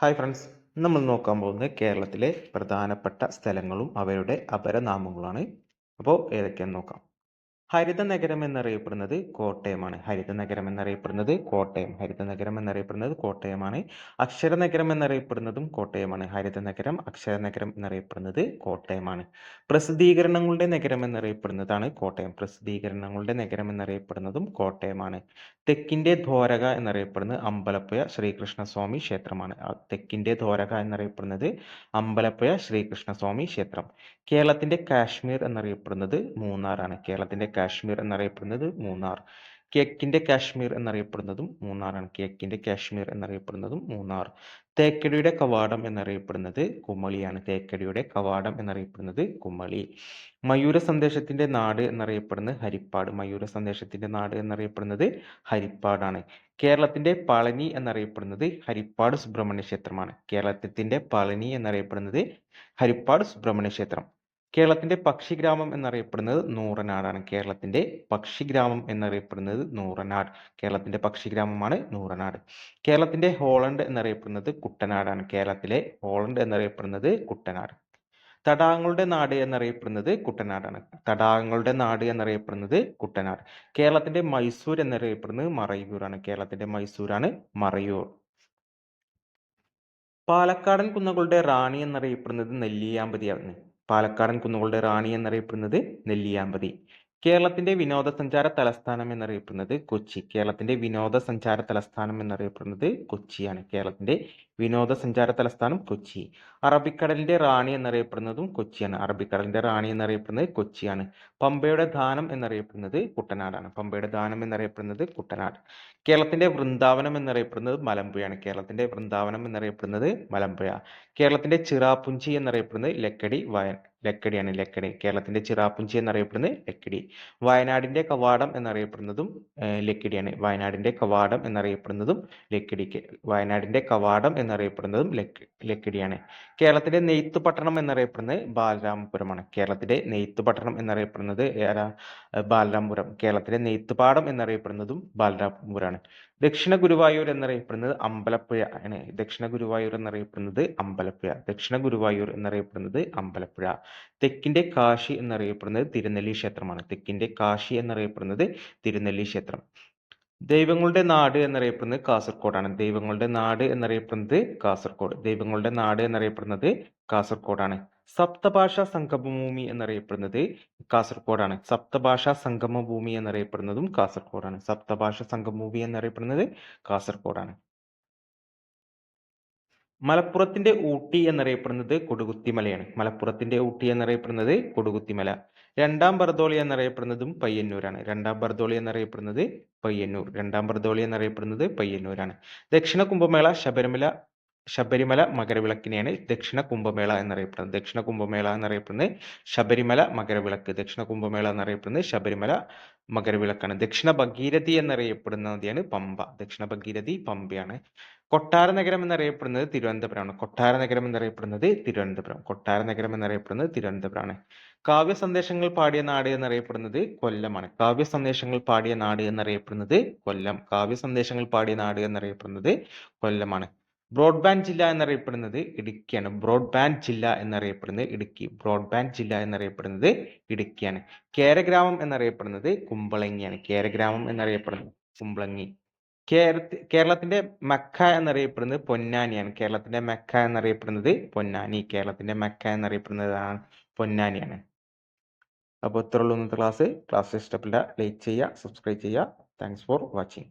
Hi friends നമ്മൾ നോക്കാൻ പോകുന്നത് കേരളത്തിലെ പ്രധാനപ്പെട്ട സ്ഥലങ്ങളും അവയുടെ അപരനാമങ്ങളാണ്. അപ്പോൾ ഏതൊക്കെയാണെന്ന് നോക്കാം. ഹരിത നഗരം എന്നറിയപ്പെടുന്നത് കോട്ടയമാണ്. ഹരിത നഗരം എന്നറിയപ്പെടുന്നത് കോട്ടയം. ഹരിത നഗരം എന്നറിയപ്പെടുന്നത് കോട്ടയമാണ്. അക്ഷര നഗരം എന്നറിയപ്പെടുന്നതും കോട്ടയമാണ്. ഹരിത നഗരം അക്ഷര നഗരം എന്നറിയപ്പെടുന്നത് കോട്ടയമാണ്. പ്രസിദ്ധീകരണങ്ങളുടെ നഗരം എന്നറിയപ്പെടുന്നതാണ് കോട്ടയം. പ്രസിദ്ധീകരണങ്ങളുടെ നഗരം എന്നറിയപ്പെടുന്നതും കോട്ടയമാണ്. തെക്കിന്റെ ധോരക എന്നറിയപ്പെടുന്നത് അമ്പലപ്പുഴ ശ്രീകൃഷ്ണസ്വാമി ക്ഷേത്രമാണ്. തെക്കിന്റെ ധോരക എന്നറിയപ്പെടുന്നത് അമ്പലപ്പുഴ ശ്രീകൃഷ്ണസ്വാമി ക്ഷേത്രം. കേരളത്തിന്റെ കാശ്മീർ എന്നറിയപ്പെടുന്നത് മൂന്നാറാണ്. കേരളത്തിന്റെ കാശ്മീർ എന്നറിയപ്പെടുന്നത് മൂന്നാർ. കിഴക്കിന്റെ കാശ്മീർ എന്നറിയപ്പെടുന്നതും മൂന്നാറാണ്. കിഴക്കിന്റെ കാശ്മീർ എന്നറിയപ്പെടുന്നതും മൂന്നാർ. തേക്കടിയുടെ കവാടം എന്നറിയപ്പെടുന്നത് കുമളിയാണ്. തേക്കടിയുടെ കവാടം എന്നറിയപ്പെടുന്നത് കുമളി. മയൂര സന്ദേശത്തിന്റെ നാട് എന്നറിയപ്പെടുന്നത് ഹരിപ്പാട്. മയൂര സന്ദേശത്തിന്റെ നാട് എന്നറിയപ്പെടുന്നത് ഹരിപ്പാടാണ്. കേരളത്തിന്റെ പളനി എന്നറിയപ്പെടുന്നത് ഹരിപ്പാട് സുബ്രഹ്മണ്യ ക്ഷേത്രമാണ്. കേരളത്തിന്റെ പളനി എന്നറിയപ്പെടുന്നത് ഹരിപ്പാട് സുബ്രഹ്മണ്യ ക്ഷേത്രം. കേരളത്തിന്റെ പക്ഷിഗ്രാമം എന്നറിയപ്പെടുന്നത് നൂറനാടാണ്. കേരളത്തിന്റെ പക്ഷിഗ്രാമം എന്നറിയപ്പെടുന്നത് നൂറനാട്. കേരളത്തിന്റെ പക്ഷിഗ്രാമമാണ് നൂറനാട്. കേരളത്തിന്റെ ഹോളണ്ട് എന്നറിയപ്പെടുന്നത് കുട്ടനാടാണ്. കേരളത്തിലെ ഹോളണ്ട് എന്നറിയപ്പെടുന്നത് കുട്ടനാട്. തടാകങ്ങളുടെ നാട് എന്നറിയപ്പെടുന്നത് കുട്ടനാടാണ്. തടാകങ്ങളുടെ നാട് എന്നറിയപ്പെടുന്നത് കുട്ടനാട്. കേരളത്തിന്റെ മൈസൂർ എന്നറിയപ്പെടുന്നത് മറയൂരാണ്. കേരളത്തിന്റെ മൈസൂരാണ് മറയൂർ. പാലക്കാടൻ കുന്നുകളുടെ റാണി എന്നറിയപ്പെടുന്നത് നെല്ലിയാമ്പതിയാണ്. പാലക്കാടൻ കുന്നുകളുടെ റാണി എന്നറിയപ്പെടുന്നത് നെല്ലിയാമ്പതി. കേരളത്തിന്റെ വിനോദസഞ്ചാര തലസ്ഥാനം എന്നറിയപ്പെടുന്നത് കൊച്ചി. കേരളത്തിന്റെ വിനോദസഞ്ചാര തലസ്ഥാനം എന്നറിയപ്പെടുന്നത് കൊച്ചിയാണ്. കേരളത്തിന്റെ വിനോദസഞ്ചാര തലസ്ഥാനം കൊച്ചി. അറബിക്കടലിന്റെ റാണി എന്നറിയപ്പെടുന്നതും കൊച്ചിയാണ്. അറബിക്കടലിന്റെ റാണി എന്നറിയപ്പെടുന്നത് കൊച്ചിയാണ്. പമ്പയുടെ ദാനം എന്നറിയപ്പെടുന്നത് കുട്ടനാടാണ്. പമ്പയുടെ ദാനം എന്നറിയപ്പെടുന്നത് കുട്ടനാട്. കേരളത്തിന്റെ വൃന്ദാവനം എന്നറിയപ്പെടുന്നത് മലമ്പുഴയാണ്. കേരളത്തിന്റെ വൃന്ദാവനം എന്നറിയപ്പെടുന്നത് മലമ്പുഴ. കേരളത്തിന്റെ ചിറാപുഞ്ചി എന്നറിയപ്പെടുന്നത് ലക്കടി വയൻ. ലക്കടിയാണ് ലക്കടി. കേരളത്തിന്റെ ചിറാപുഞ്ചി എന്നറിയപ്പെടുന്നത് ലക്കടി. വയനാടിന്റെ കവാടം എന്നറിയപ്പെടുന്നതും ലക്കടിയാണ് വയനാടിന്റെ കവാടം എന്നറിയപ്പെടുന്നതും ലക്കടി വയനാടിന്റെ കവാടം എന്നറിയപ്പെടുന്നതും ലക്ക് ലക്കടിയാണ് കേരളത്തിലെ നെയ്ത്ത് പട്ടണം എന്നറിയപ്പെടുന്നത് ബാലരാമപുരമാണ് കേരളത്തിലെ നെയ്ത്ത് പട്ടണം എന്നറിയപ്പെടുന്നത് ബാലരാമപുരം. കേരളത്തിലെ നെയ്ത്തുപാടം എന്നറിയപ്പെടുന്നതും ബാലരാമപുരമാണ് ദക്ഷിണ ഗുരുവായൂർ എന്നറിയപ്പെടുന്നത് അമ്പലപ്പുഴ ആണ്. ദക്ഷിണ ഗുരുവായൂർ എന്നറിയപ്പെടുന്നത് അമ്പലപ്പുഴ. ദക്ഷിണ ഗുരുവായൂർ എന്നറിയപ്പെടുന്നത് അമ്പലപ്പുഴ. തെക്കിന്റെ കാശി എന്നറിയപ്പെടുന്നത് തിരുനെല്ലി ക്ഷേത്രമാണ്. തെക്കിന്റെ കാശി എന്നറിയപ്പെടുന്നത് തിരുനെല്ലി ക്ഷേത്രം. ദൈവങ്ങളുടെ നാട് എന്നറിയപ്പെടുന്നത് കാസർഗോഡാണ് ദൈവങ്ങളുടെ നാട് എന്നറിയപ്പെടുന്നത് കാസർഗോഡ് ദൈവങ്ങളുടെ നാട് എന്നറിയപ്പെടുന്നത് കാസർഗോഡാണ് സപ്തഭാഷ സംഗമഭൂമി എന്നറിയപ്പെടുന്നത് കാസർഗോഡാണ് സപ്തഭാഷ സംഗമഭൂമി എന്നറിയപ്പെടുന്നതും കാസർഗോഡാണ് സപ്തഭാഷ സംഗമഭൂമി എന്നറിയപ്പെടുന്നത് കാസർഗോഡാണ് മലപ്പുറത്തിന്റെ ഊട്ടി എന്നറിയപ്പെടുന്നത് കൊടുകുത്തിമലയാണ്. മലപ്പുറത്തിന്റെ ഊട്ടി എന്നറിയപ്പെടുന്നത് കൊടുകുത്തിമല. രണ്ടാം ബർദോളി എന്നറിയപ്പെടുന്നതും പയ്യന്നൂരാണ്. രണ്ടാം ബർദോളി എന്നറിയപ്പെടുന്നത് പയ്യന്നൂർ. രണ്ടാം ബർദോളി എന്നറിയപ്പെടുന്നത് പയ്യന്നൂരാണ്. ദക്ഷിണ കുംഭമേള ശബരിമല ശബരിമല മകരവിളക്കിനെയാണ് ദക്ഷിണ കുംഭമേള എന്നറിയപ്പെടുന്നത്. ദക്ഷിണ കുംഭമേള എന്നറിയപ്പെടുന്നത് ശബരിമല മകരവിളക്ക്. ദക്ഷിണ കുംഭമേള എന്നറിയപ്പെടുന്നത് ശബരിമല മകരവിളക്കാണ്. ദക്ഷിണ ഭഗീരഥി എന്നറിയപ്പെടുന്ന നദിയാണ് പമ്പ. ദക്ഷിണ ഭഗീരഥി പമ്പയാണ്. കൊട്ടാര നഗരം എന്നറിയപ്പെടുന്നത് തിരുവനന്തപുരമാണ്. കൊട്ടാര നഗരം എന്നറിയപ്പെടുന്നത് തിരുവനന്തപുരം. കൊട്ടാര നഗരം എന്നറിയപ്പെടുന്നത് തിരുവനന്തപുരമാണ്. കാവ്യ സന്ദേശങ്ങൾ പാടിയ നാട് എന്നറിയപ്പെടുന്നത് കൊല്ലമാണ്. കാവ്യ സന്ദേശങ്ങൾ പാടിയ നാട് എന്നറിയപ്പെടുന്നത് കൊല്ലം. കാവ്യ സന്ദേശങ്ങൾ പാടിയ നാട് എന്നറിയപ്പെടുന്നത് കൊല്ലമാണ്. ബ്രോഡ്ബാൻഡ് ജില്ല എന്നറിയപ്പെടുന്നത് ഇടുക്കിയാണ്. ബ്രോഡ്ബാൻഡ് ജില്ല എന്നറിയപ്പെടുന്നത് ഇടുക്കി. ബ്രോഡ്ബാൻഡ് ജില്ല എന്നറിയപ്പെടുന്നത് ഇടുക്കിയാണ്. കേരഗ്രാമം എന്നറിയപ്പെടുന്നത് കുമ്പളങ്ങിയാണ്. കേരഗ്രാമം എന്നറിയപ്പെടുന്നത് കുമ്പളങ്ങി. കേരളത്തിന്റെ മക്ക എന്നറിയപ്പെടുന്നത് പൊന്നാനിയാണ്. കേരളത്തിന്റെ മക്ക എന്നറിയപ്പെടുന്നത് പൊന്നാനി. കേരളത്തിന്റെ മക്ക എന്നറിയപ്പെടുന്നതാണ് പൊന്നാനിയാണ്. അപ്പോൾ ഇത്രയുള്ളൂ ഇന്നത്തെ ക്ലാസ് ക്ലാസ് ഇഷ്ടപ്പെട്ട ലൈക്ക് ചെയ്യുക സബ്സ്ക്രൈബ് ചെയ്യുക. Thanks for watching